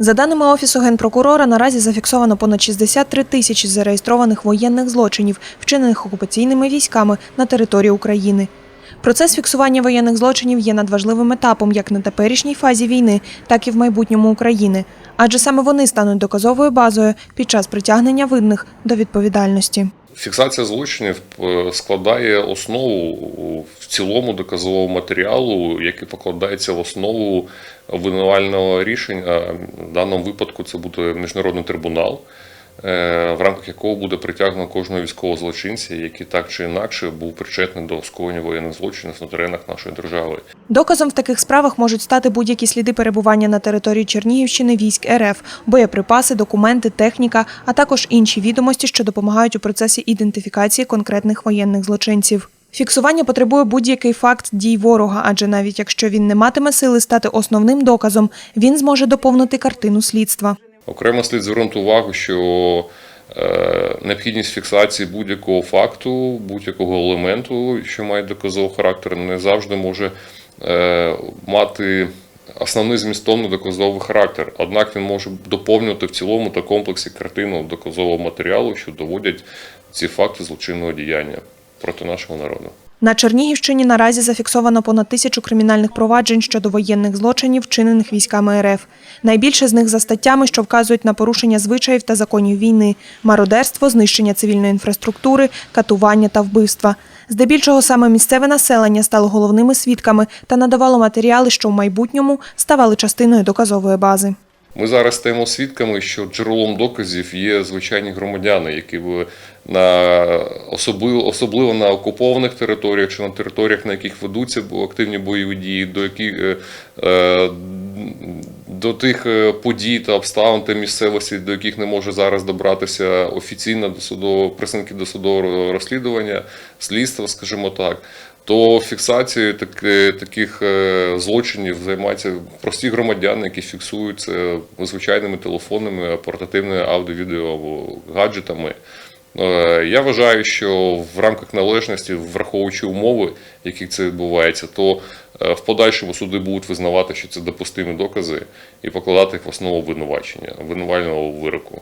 За даними Офісу Генпрокурора, наразі зафіксовано понад 63 тисячі зареєстрованих воєнних злочинів, вчинених окупаційними військами на території України. Процес фіксування воєнних злочинів є надважливим етапом як на теперішній фазі війни, так і в майбутньому України, адже саме вони стануть доказовою базою під час притягнення винних до відповідальності. Фіксація злочинів е, складає основу в цілому доказового матеріалу, який покладається в основу винувального рішення. В даному випадку це буде міжнародний трибунал, в рамках якого буде притягнено кожного військового злочинця, який так чи інакше був причетний до скоєння воєнних злочинів на теренах нашої держави. Доказом в таких справах можуть стати будь-які сліди перебування на території Чернігівщини військ РФ, боєприпаси, документи, техніка, а також інші відомості, що допомагають у процесі ідентифікації конкретних воєнних злочинців. Фіксування потребує будь-який факт дій ворога, адже навіть якщо він не матиме сили стати основним доказом, він зможе доповнити картину слідства. Окремо слід звернути увагу, що е, необхідність фіксації будь-якого факту, будь-якого елементу, що має доказовий характер, не завжди може е, мати основний змістовний доказовий характер. Однак він може доповнювати в цілому та комплексі картину доказового матеріалу, що доводять ці факти злочинного діяння проти нашого народу. На Чернігівщині наразі зафіксовано понад тисячу кримінальних проваджень щодо воєнних злочинів, вчинених військами РФ. Найбільше з них за статтями, що вказують на порушення звичаїв та законів війни, мародерство, знищення цивільної інфраструктури, катування та вбивства. Здебільшого саме місцеве населення стало головними свідками та надавало матеріали, що в майбутньому ставали частиною доказової бази. Ми зараз стаємо свідками, що джерелом доказів є звичайні громадяни, які в- на особливо, особливо на окупованих територіях чи на територіях, на яких ведуться активні бойові дії, до яких е, е, до тих е, подій та обставин та місцевості, до яких не може зараз добратися офіційно до судового досудового розслідування, слідства, скажімо так. То фіксацією таки- таких е, злочинів займаються прості громадяни, які фіксують це звичайними телефонами, портативними аудіо-відео або гаджетами. Е, Я вважаю, що в рамках належності, враховуючи умови, яких це відбувається, то е, в подальшому суди будуть визнавати, що це допустимі докази, і покладати їх в основу обвинувачення, обвинувального вироку.